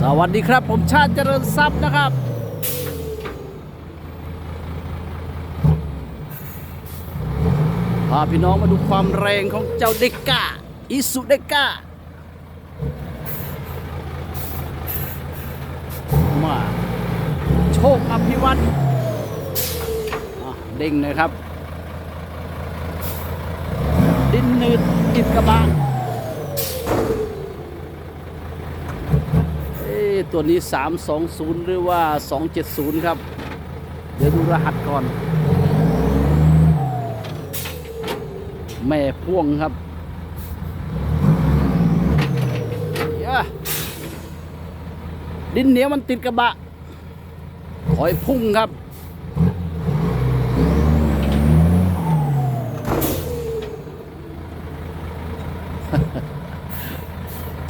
สวัสดีครับ ผมชาติเจริญทรัพย์นะครับ พาพี่น้องมาดูความแรงของเจ้าเดก้าอิสุเดก้ามาโชคอภิวัตเด้งเลยครับ ดินนืดอิดกระบะ เอ๊ะ ตัวนี้ 320 หรือว่า 270 ครับ เดี๋ยวดูรหัสก่อน แม่พ่วงครับยะดินเหนียวมันติดกระบะถอยพุ่งครับ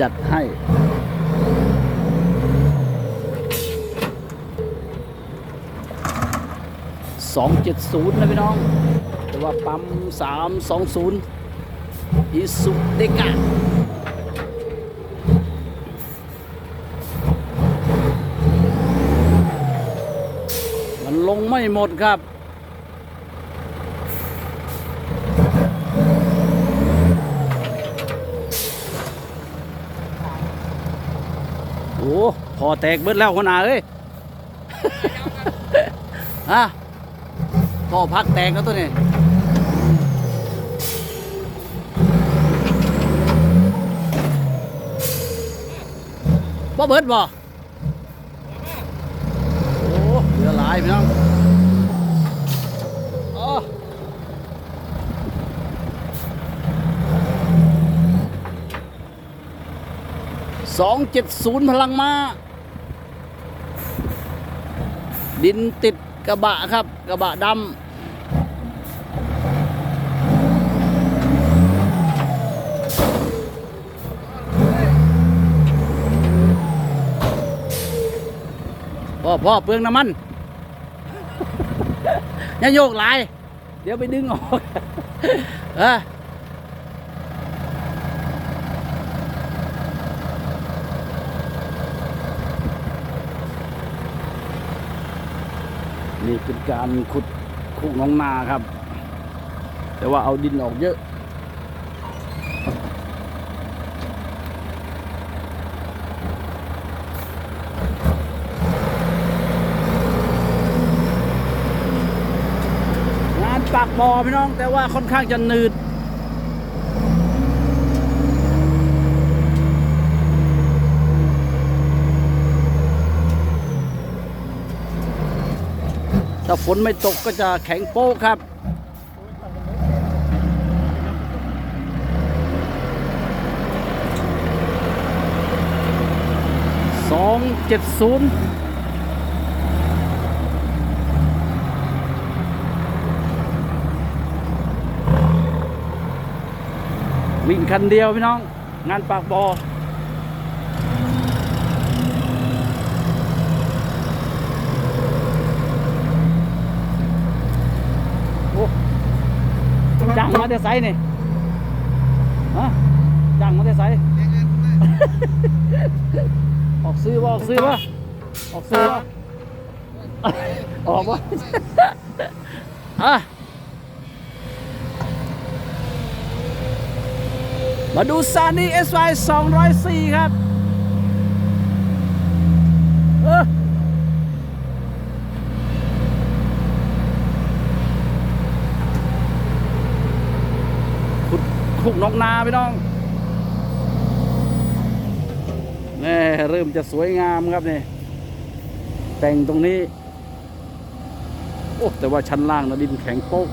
จัดให้ 270 นะพี่น้อง แต่ว่าปั๊ม 320อิสุเดกะมันลงไม่หมดครับโอ้พอแตกเบิดแล้วคนอาเอ้ยฮะ พ่อพักแตกแล้วตัวนี้บ่เบิดบ่โอ้เหลือหลายพี่น้องสองเจ็ดศูนย์พลังมา ดินติด กระบะครับ กระบะดำพ่อพ่อเปลืองน้ำมันย่าโยกหลาย เดี๋ยวไปดึงออก เออ นี่เป็นการขุดคุกน้องนาครับ แต่ว่าเอาดินออกเยอะงานปากบ่อพี่น้อง แต่ว่าค่อนข้างจะหนืด ฝนไม่ตกก็จะแข็งโป๊ครับ สองเจ็ดศูนย์วิ่งคันเดียวพี่น้อง งานปากบอ จังมาแต่ไสนี่ฮะจังมาแต่ไสออกซื้อบ่ออกซื้อบ่ออกซื้อบ่ออกบ่อะมาดูซานี่ SY 204 ครับ เออ ขุดขุกนอกนาพี่น้องแม่เริ่มจะสวยงามครับนี่ แต่งตรงนี้ โอ้แต่ว่าชั้นล่างนะดินแข็งโป๊ก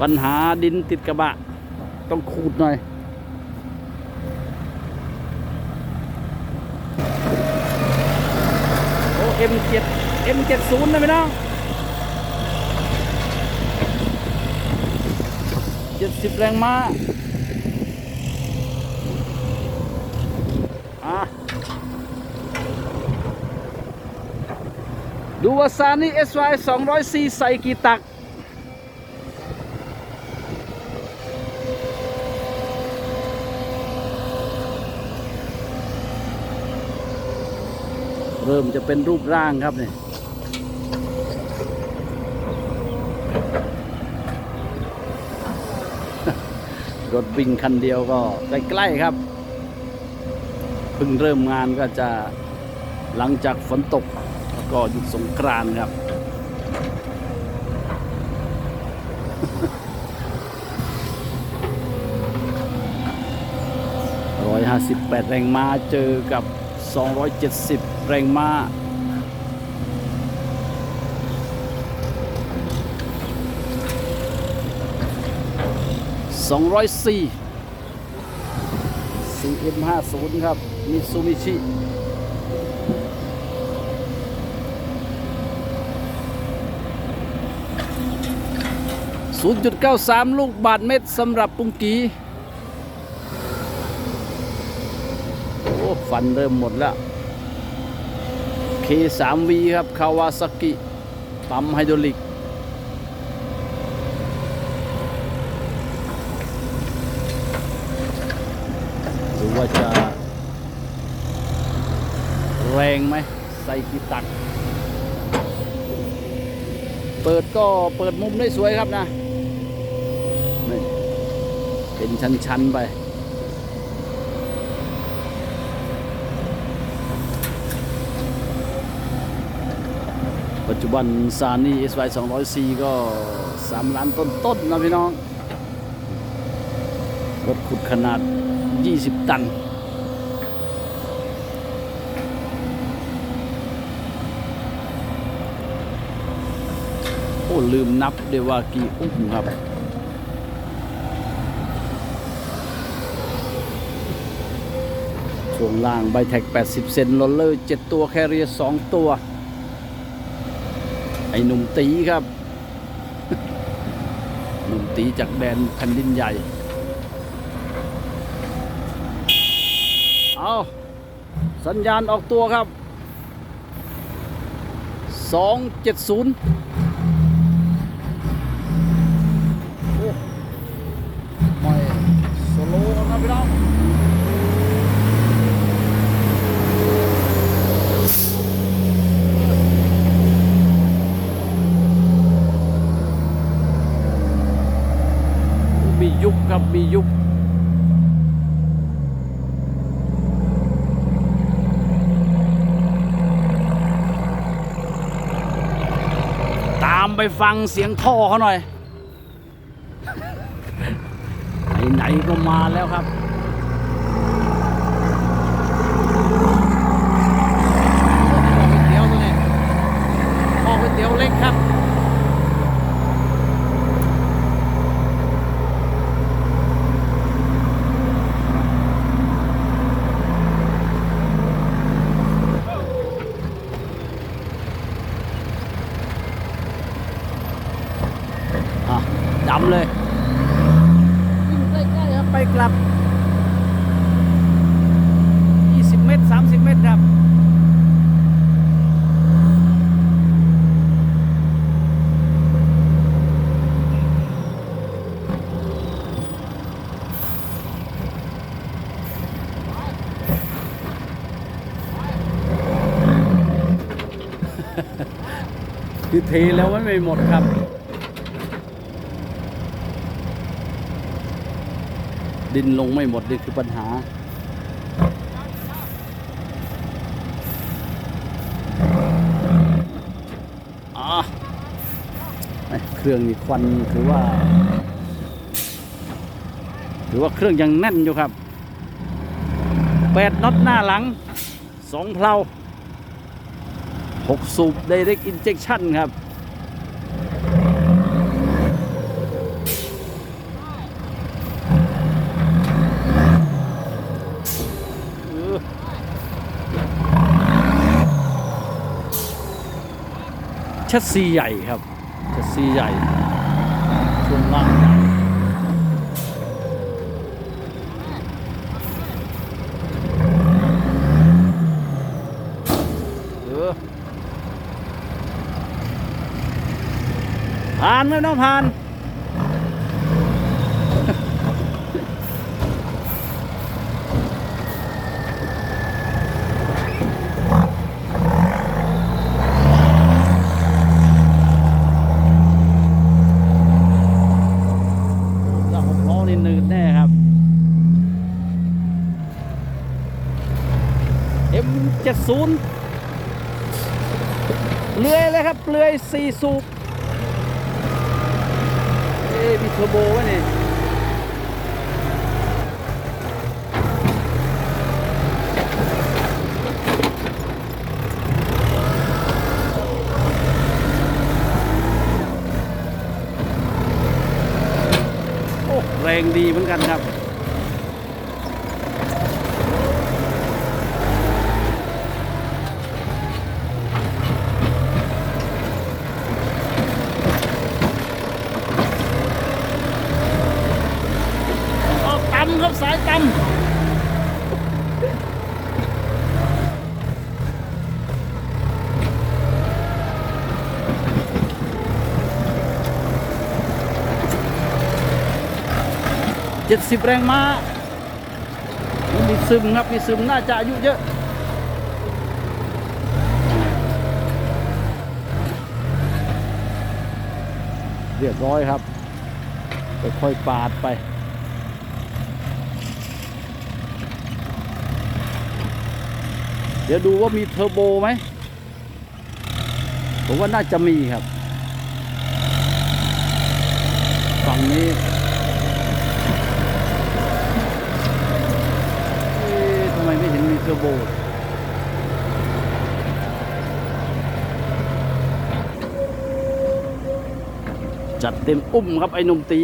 ปัญหาดินติดกระบะ ต้องขูดหน่อยโอ้ M7 M70 นะพี่น้อง็ดสิบแรงม้าดูว่าซานี่ SY 200C ใส่กี่ตัก เริ่มจะเป็นรูปร่างครับเนี่ย รถวิ่งคันเดียวก็ใกล้ๆครับเพิ่งเริ่มงานก็จะหลังจากฝนตกก็หยุดสงกรานครับร้อยห้าสิบแปดแรงม้าเจอกับสองร้อยเจ็ดสิบแรงม้า 204 CM50 ครับมิซูมิชิศูนย์จุดเก้าสามลูกบาทเม็ดสำหรับปุงกีโอ้ฟันเริ่มหมดแล้ว K3V ครับ คาวาซากิปั๊มไฮดรอลิกือว่าจะ แรงไหมใส่กีตัก เปิดก็เปิดมุมได้สวยครับนะนี่เป็นชั้น ๆ ไปปัจจุบันซานี่ SY 200C ก็ 3 ล้านต้นๆนะพี่น้อง รถขุดขนาด 20 ตัน โอ้ ลืมนับเดยว่ากี่อุ้มครับ ช่วงล่าง ใบแท็ก 80 เซนโรลเลอร์ 7 ตัว แคเรียร์2ตัว ไอ้หนุ่มตีครับ หนุ่มตีจากแดนแผ่นดินใหญ่ เอา สัญญาณออกตัวครับ 270โอ้ไม่โซโล่นะพี่น้อง มียุบครับ มียุบ ตามไป ฟังเสียงท่อเขาหน่อย ไหนๆก็มาแล้วครับเตี๋ยวตัวนี้ท่อก๋วยเตี๋ยวเล็กครับ อะดำเลยยิ่งใกล้ๆครับไป กลับ 20 เมตร 30 เมตรครับคือเทแล้วมันไม่หมดครับ ดินลงไม่หมดนี่คือปัญหาอะเอ้ยเครื่องนี่ควันถือว่า ถือว่าเครื่องยังแน่นอยู่ครับแปดน็อตหน้าหลังสองเพลาหกสูบ Direct Injection ครับ ชัดซีใหญ่ครับชัดซีใหญ่ช่วงล่างผ่านไหมน้องผ่าน ล้อนี่หนืดแน่ครับ 70เลือยเลยครับเลือยสี่สูบเอ๊ะมีเทอร์โบว้นี่แรงดีเหมือนกันครับ ออก ต่ำครับสายต่ำเจ็ดสิบแรงม้ามีซึมครับมีซึมน่าจะอายุเยอะเรียบร้อยครับค่อยๆปาดไป เดี๋ยวดูว่ามีเทอร์โบไหม ผมว่าน่าจะมีครับ ฝั่งนี้ทำไมไม่เห็นมีเทอร์โบจัดเต็มอุ้มครับไอ้หนุ่มตี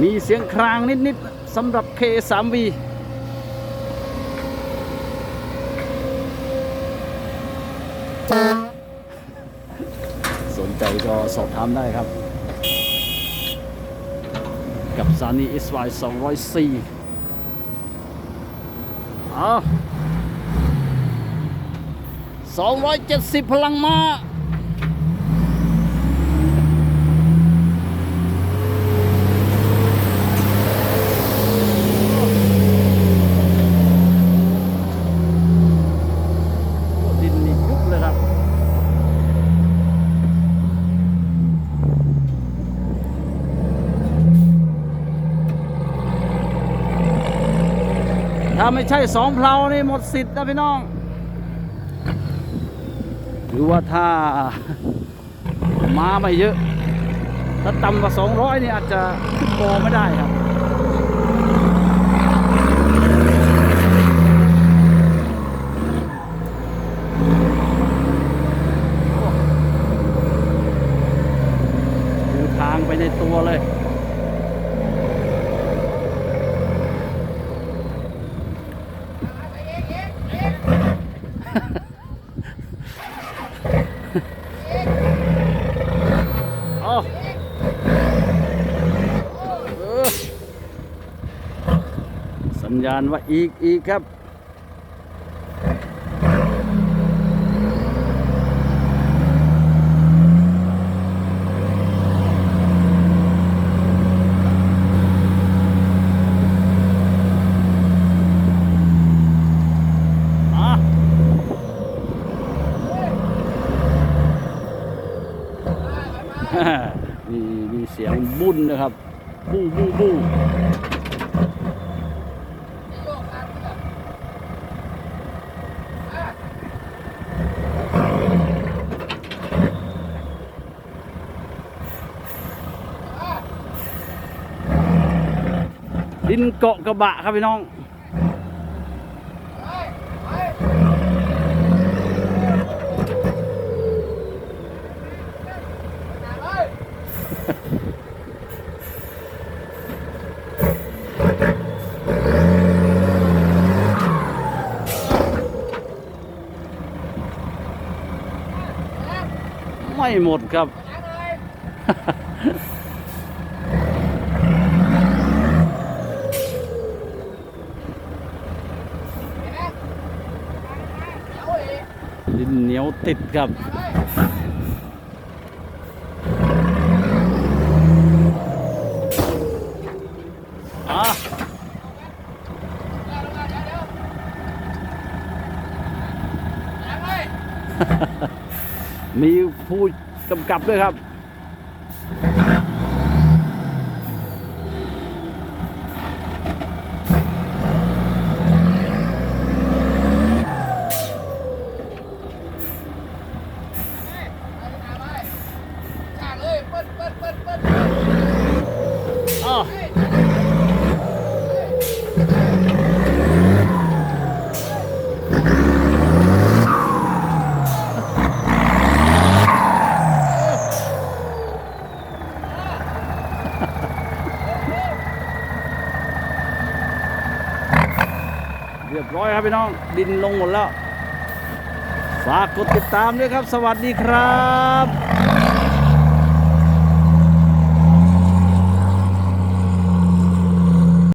มีเสียงครางนิด ๆสำหรับ K3V สนใจก็สอบถามได้ครับ กับซานี SY 204เอา270 พลังม้าอ้ดินนี่ยุบเลยครับ ถ้า ไม่ใช่สองเพลานี่หมดสิทธิ์นะพี่น้อง หรือว่าถ้ามาไม่เยอะ ถ้าต่ำกว่าสองร้อยนี่อาจจะขึ้นโบไม่ได้ครับ ดูทางไปในตัวเลย เอาเออ สัญญาณว่าอีกอีกครับ อะ มีมีเสียงบุ้นนะครับ บู้บู้บู้ดิ นเกาะกระบะครับพี่น้องไม่หมดครับ ดินเหนียว ติดกับอะมีผู้กำกับด้วยครับ พี่น้องดินลงหมดแล้ว ฝากกดติดตามด้วยครับ สวัสดีครับ